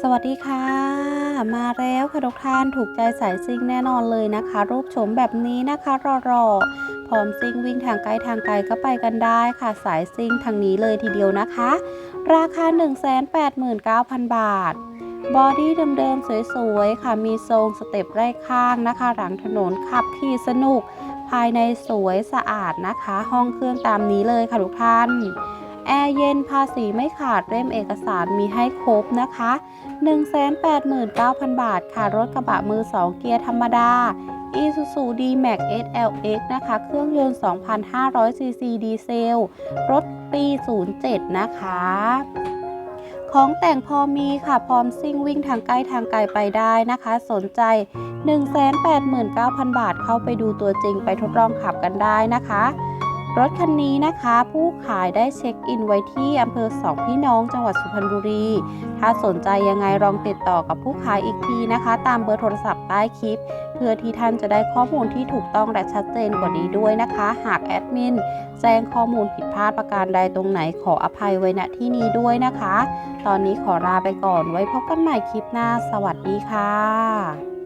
สวัสดีค่ะ มาแล้วค่ะทุกท่านถูกใจสายซิ่งแน่นอนเลยนะคะ รูปโฉมแบบนี้นะคะรอๆพร้อมซิ่งวิ่งทางไกลทางไกลก็ไปกันได้ค่ะสายซิ่งทางนี้เลยทีเดียวนะคะ ราคา 189,000 บาทบอดี้เดิมๆ สวยๆ ค่ะ มีทรงสเต็ปไร่ข้างนะคะ หลังถนนขับขี่สนุก ภายในสวยสะอาดนะคะ ห้องเครื่องตามนี้เลยค่ะทุกท่าน แอร์เย็นภาษีไม่ขาดเล่มเอกสารมีให้ครบนะคะ 189,000 บาทค่ะ รถกระบะมือ 2 เกียร์ธรรมดา Isuzu D-Max SLX นะคะ เครื่องยนต์ 2,500ซีซีดีเซล รถปี 07 นะคะของแต่งพอมีค่ะ พร้อมซิ่งวิ่งทางใกล้ทางไกลไปได้นะคะ สนใจ 189,000 บาทเข้าไปดูตัวจริงไปทดลองขับกันได้นะคะ รถคันนี้นะคะ ผู้ขายได้เช็คอินไว้ที่อำเภอสองพี่น้องจังหวัดสุพรรณบุรี ถ้าสนใจยังไงลองติดต่อกับผู้ขายอีกทีนะคะ ตามเบอร์โทรศัพท์ใต้คลิป เพื่อที่ท่านจะได้ข้อมูลที่ถูกต้องและชัดเจนกว่านี้ด้วยนะคะ หากแอดมินแจ้งข้อมูลผิดพลาดประการใดตรงไหนขออภัยไว้ณที่นี้ด้วยนะคะ ตอนนี้ขอลาไปก่อนไว้พบกันใหม่คลิปหน้า สวัสดีค่ะ